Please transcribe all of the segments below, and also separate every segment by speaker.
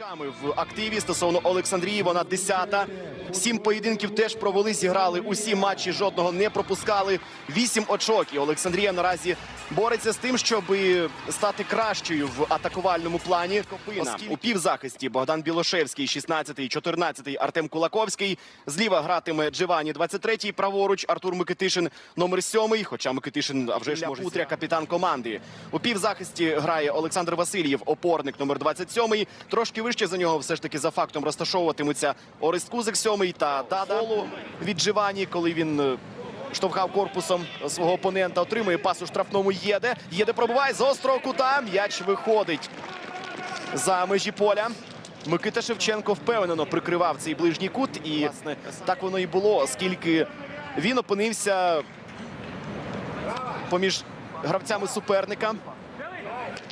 Speaker 1: очками в активі стосовно Олександрії. Вона десята. Сім поєдинків теж провели, зіграли усі матчі, жодного не пропускали. Вісім очок. І Олександрія наразі бореться з тим, щоб стати кращою в атакувальному плані. Копина у півзахисті Богдан Білошевський, 16-й, 14-й Артем Кулаковський. Зліва гратиме Дживані, 23-й, праворуч Артур Микитишин, номер 7 Хоча Микитишин а вже ж може Утря, капітан команди. У півзахисті грає Олександр Васильєв, опорник номер 27 Трошки вище за нього все ж таки за фактом розташовуватимуться Орест Кузик, 7 та Дада від Дживані, коли він е, штовхав корпусом свого опонента. Отримує пас у штрафному Єде. Єде пробиває з острого кута. М'яч виходить за межі поля. Микита Шевченко впевнено прикривав цей ближній кут. І власне, так воно і було, оскільки він опинився поміж гравцями суперника.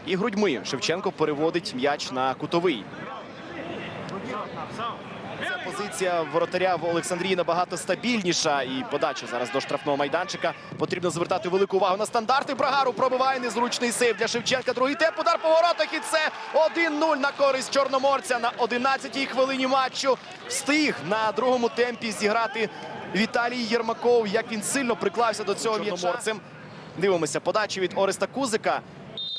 Speaker 1: І грудьми Шевченко переводить м'яч на кутовий. Ця позиція воротаря в Олександрії набагато стабільніша. І подача зараз до штрафного майданчика. Потрібно звертати велику увагу на стандарти. Брагару пробиває незручний сейв для Шевченка. Другий темп, удар по воротах. І це 1-0 на користь Чорноморця на 11-й хвилині матчу. Встиг на другому темпі зіграти Віталій Єрмаков. Як він сильно приклався до цього чорноморцем. Дивимося подачі від Ореста Кузика.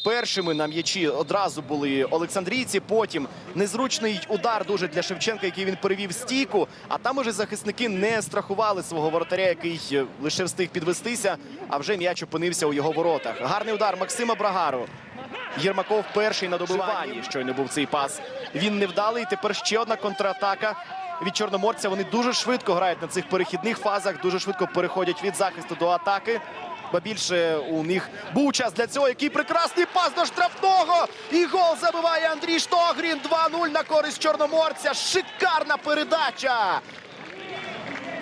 Speaker 1: Першими на м'ячі одразу були Олександрійці. Потім незручний удар дуже для Шевченка, який він перевів стійку. А там уже захисники не страхували свого воротаря, який е, лише встиг підвестися, а вже м'яч опинився у його воротах. Гарний удар Максима Брагару. Єрмаков перший на добиванні. Щойно був цей пас. Він невдалий. Тепер ще одна контратака від Чорноморця. Вони дуже швидко грають на цих перехідних фазах, дуже швидко переходять від захисту до атаки. Ба більше у них був час для цього. Який прекрасний пас до штрафного. І гол забиває Андрій Штогрін. 2-0 на користь Чорноморця. Шикарна передача.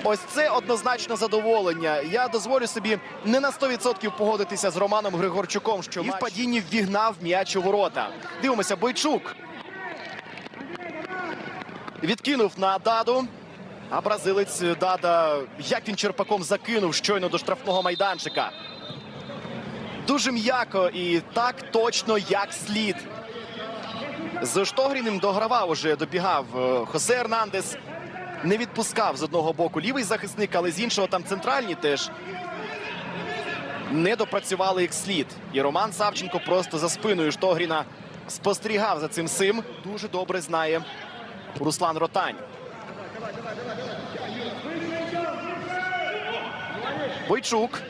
Speaker 1: Ось це однозначно задоволення. Я дозволю собі не на 100% погодитися з Романом Григорчуком, що і в падінні ввігнав м'яч у ворота. Дивимося, Бойчук. Відкинув на Даду. А бразилець Дада, як він черпаком закинув щойно до штрафного майданчика. Дуже м'яко і так точно, як слід. З Штогріним догравав уже добігав е, Хосе Ернандес. Не відпускав з одного боку лівий захисник, але з іншого там центральні теж не допрацювали як слід. І Роман Савченко просто за спиною Штогріна спостерігав за цим сим. Дуже добре знає Руслан Ротань. Бойчук.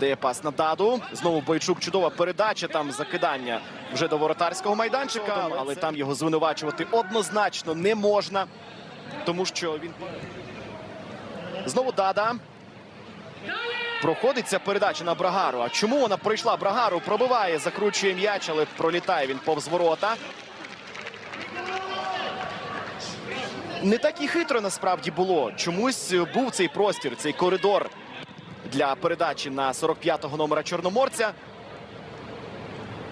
Speaker 1: Де пас на даду. Знову Бойчук. Чудова передача. Там закидання вже до воротарського майданчика. Але там його звинувачувати однозначно не можна. Тому що він. Знову дада. Проходить ця передача на Брагару. А чому вона пройшла? Брагару пробиває, закручує м'яч, але пролітає він повз ворота. Не так і хитро насправді було. Чомусь був цей простір, цей коридор для передачі на 45-го номера Чорноморця.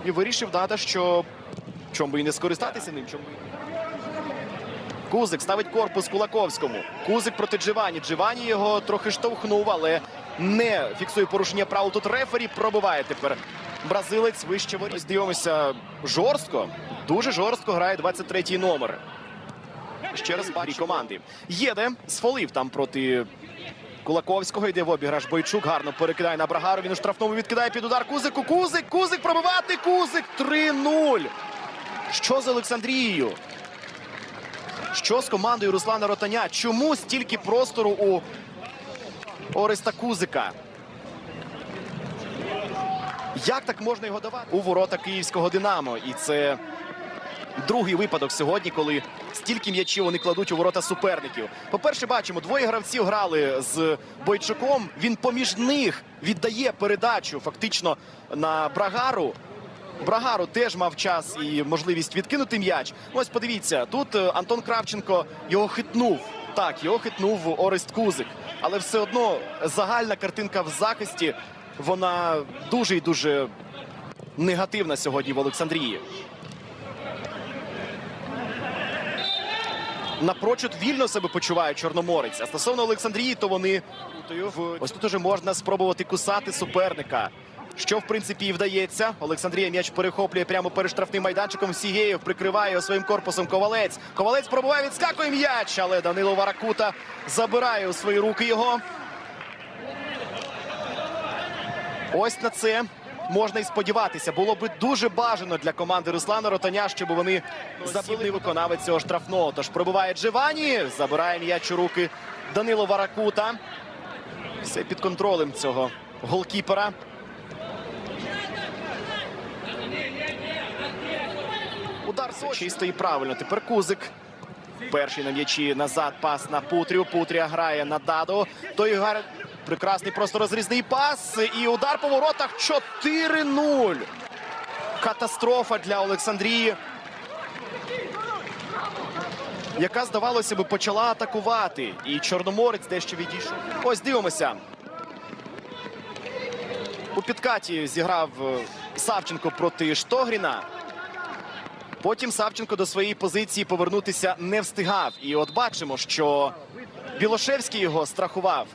Speaker 1: І вирішив Дада, що чому би і не скористатися ним. Чому Кузик ставить корпус Кулаковському. Кузик проти Дживані. Дживані його трохи штовхнув, але не фіксує порушення правил. Тут рефері пробиває тепер. Бразилець вище воріт. Дивимося жорстко. Дуже жорстко грає 23-й номер. Ще раз парі команди. Єде сфолив там проти Кулаковського. Йде в обіграш Бойчук. Гарно перекидає на Брагару. Він у штрафному відкидає під удар Кузику. Кузик, Кузик пробивати. Кузик 3-0. Що з Олександрією? Що з командою Руслана Ротаня? Чому стільки простору у Ореста Кузика? Як так можна його давати? У ворота київського Динамо. І це другий випадок сьогодні, коли стільки м'ячів вони кладуть у ворота суперників. По-перше, бачимо, двоє гравців грали з Бойчуком. Він поміж них віддає передачу фактично на Брагару. Брагару теж мав час і можливість відкинути м'яч. Ось подивіться, тут е, Антон Кравченко його хитнув. Так, його хитнув Орест Кузик. Але все одно загальна картинка в захисті, вона дуже і дуже негативна сьогодні в Олександрії. Напрочуд вільно себе почуває Чорноморець. А стосовно Олександрії, то вони ось тут уже можна спробувати кусати суперника. Що в принципі і вдається. Олександрія м'яч перехоплює прямо перед штрафним майданчиком. Сігєєв прикриває своїм корпусом Ковалець. Ковалець пробуває, відскакує м'яч, але Данило Варакута забирає у свої руки його. Ось на це можна і сподіватися. Було би дуже бажано для команди Руслана Ротаня, щоб вони забили виконавець цього штрафного. Тож пробиває Дживані, забирає м'яч у руки Данило Варакута. Все під контролем цього голкіпера. Удар чисто і правильно. Тепер Кузик. Перший на м'ячі назад пас на Путрю. Путря грає на Даду. Той. Прекрасний просто розрізний пас. І удар по воротах 4-0. Катастрофа для Олександрії. Яка, здавалося би, почала атакувати. І Чорноморець дещо відійшов. Ось дивимося. У підкаті зіграв е, Савченко проти Штогріна. Потім Савченко до своєї позиції повернутися не встигав. І от бачимо, що Білошевський його страхував.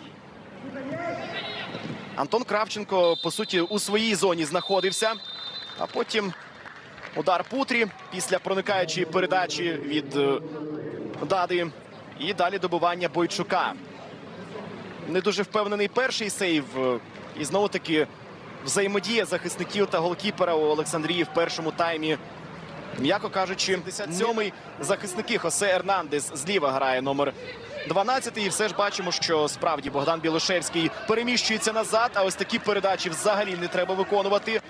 Speaker 1: Антон Кравченко, по суті, у своїй зоні знаходився. А потім удар Путрі після проникаючої передачі від е, Дади. І далі добивання Бойчука. Не дуже впевнений перший сейв. е, І знову таки взаємодія захисників та голкіпера у Олександрії в першому таймі. М'яко кажучи, 57-й захисники Хосе Ернандес зліва грає номер 12. І все ж бачимо, що справді Богдан Білошевський переміщується назад. А ось такі передачі взагалі не треба виконувати.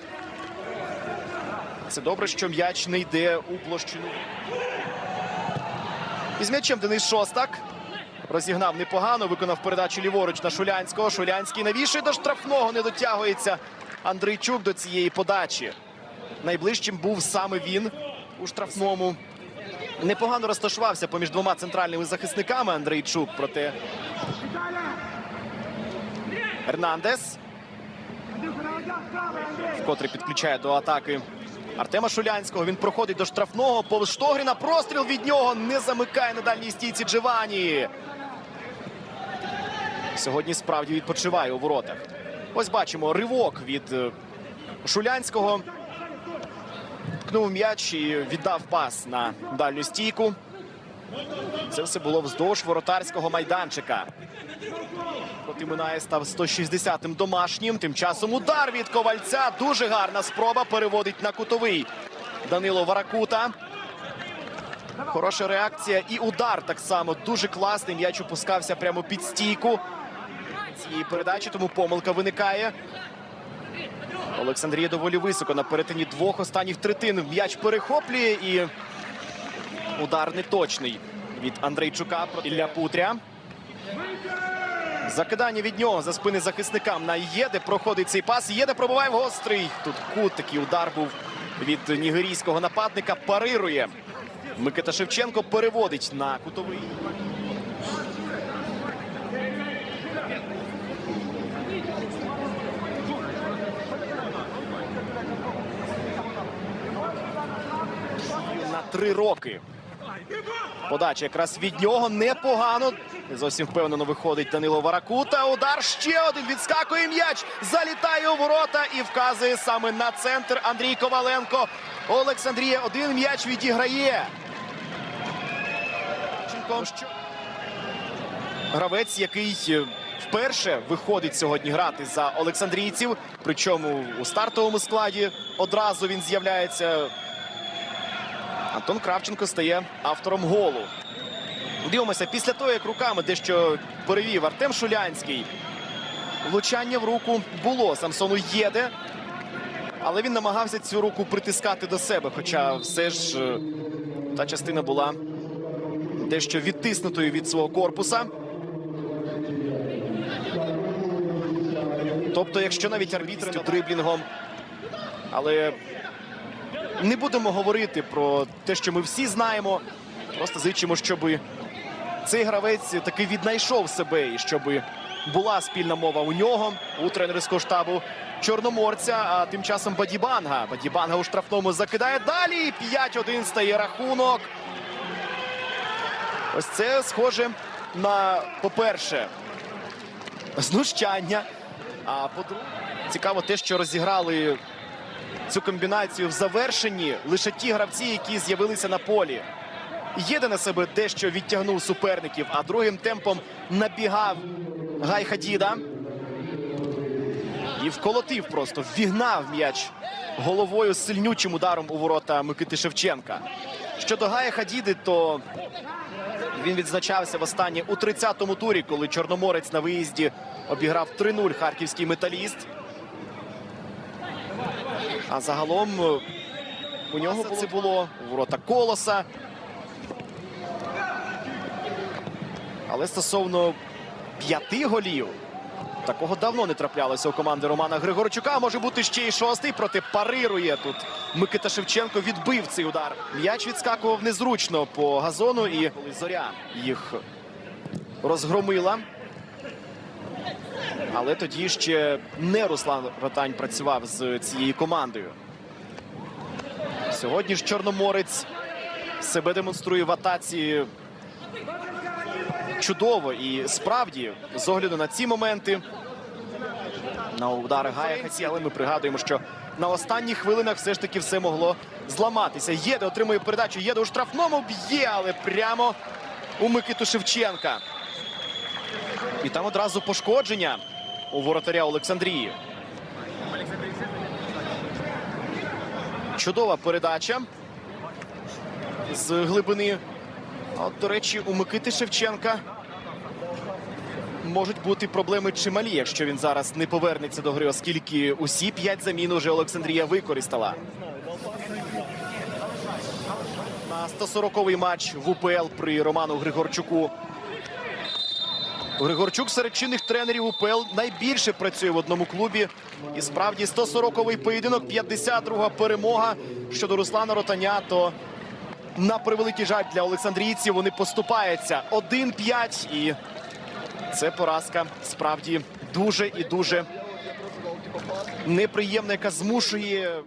Speaker 1: Це добре, що м'яч не йде у площину. Із м'ячем Денис Шостак. Розігнав непогано, виконав передачу ліворуч на Шулянського. Шулянський навішує до штрафного, не дотягується Андрійчук до цієї подачі. Найближчим був саме він у штрафному. Непогано розташувався поміж двома центральними захисниками Андрійчук. Проте Ернандес. Вкотре підключає до атаки Артема Шулянського. Він проходить до штрафного. Повз Штогріна. Простріл від нього не замикає на дальній стійці Дживані. Сьогодні справді відпочиває у воротах. Ось бачимо ривок від е, Шулянського. Ткнув м'яч і віддав пас на дальню стійку. Це все було вздовж воротарського майданчика. Проти Минає став 160-м домашнім. Тим часом удар від ковальця. Дуже гарна спроба переводить на кутовий Данило Варакута. Хороша реакція і удар так само. Дуже класний. М'яч опускався прямо під стійку цієї передачі, тому помилка виникає. Олександрія доволі високо на перетині двох останніх третин. М'яч перехоплює і удар неточний від Андрейчука проти Ілля Путря. Закидання від нього за спини захисникам на Єде. Проходить цей пас. Єде пробиває в гострий. Тут кут такий удар був від нігерійського нападника. Парирує. Микита Шевченко переводить на кутовий. Три роки. Подача якраз від нього непогано. Не зовсім впевнено виходить Данило Варакута. Удар ще один відскакує м'яч. Залітає у ворота і вказує саме на центр Андрій Коваленко. Олександрія один м'яч відіграє. Гравець, який е, вперше виходить сьогодні грати за Олександрійців. Причому у стартовому складі одразу він з'являється. Антон Кравченко стає автором голу. Дивимося, після того, як руками дещо перевів Артем Шулянський. Влучання в руку було Самсону Єде. Але він намагався цю руку притискати до себе. Хоча все ж е, та частина була дещо відтиснутою від свого корпуса. Тобто, якщо навіть арбітр дриблінгом, але не будемо говорити про те, що ми всі знаємо. Просто зичимо, щоб цей гравець таки віднайшов себе і щоб була спільна мова у нього, у тренерського штабу Чорноморця. А тим часом Бадібанга. Бадібанга у штрафному закидає далі. 5-1 стає рахунок. Ось це схоже на, по-перше, знущання. А по-друге. Цікаво те, що розіграли цю комбінацію в завершенні лише ті гравці, які з'явилися на полі. Єде на себе дещо відтягнув суперників, а другим темпом набігав Гай Хадіда. І вколотив просто, вігнав м'яч головою з сильнючим ударом у ворота Микити Шевченка. Щодо Гая Хадіди, то він відзначався востаннє у 30-му турі, коли Чорноморець на виїзді обіграв 3-0 харківський металіст. А загалом е, у нього це було у ворота колоса. Але стосовно п'яти голів, такого давно не траплялося у команди Романа Григорчука. Може бути ще й шостий, проте парирує тут. Микита Шевченко відбив цей удар. М'яч відскакував незручно по газону, і зоря їх розгромила. Але тоді ще не Руслан Ротань працював з цією командою. Сьогодні ж Чорноморець себе демонструє в атаці чудово. І справді, з огляду на ці моменти, на удари Гая Хаці, але ми пригадуємо, що на останніх хвилинах все ж таки все могло зламатися. Єде отримує передачу, Єде у штрафному б'є, але прямо у Микиту Шевченка. І там одразу пошкодження у воротаря Олександрії. Чудова передача з глибини. От, до речі, у Микити Шевченка можуть бути проблеми чималі, якщо він зараз не повернеться до гри, оскільки усі п'ять замін уже Олександрія використала. На 140-й матч в УПЛ при Роману Григорчуку. Григорчук серед чинних тренерів УПЛ найбільше працює в одному клубі. І справді 140-й поєдинок, 52-га перемога щодо Руслана Ротаня. То на превеликий жаль для олександрійців вони поступаються 1-5. І це поразка справді дуже і дуже неприємна, яка змушує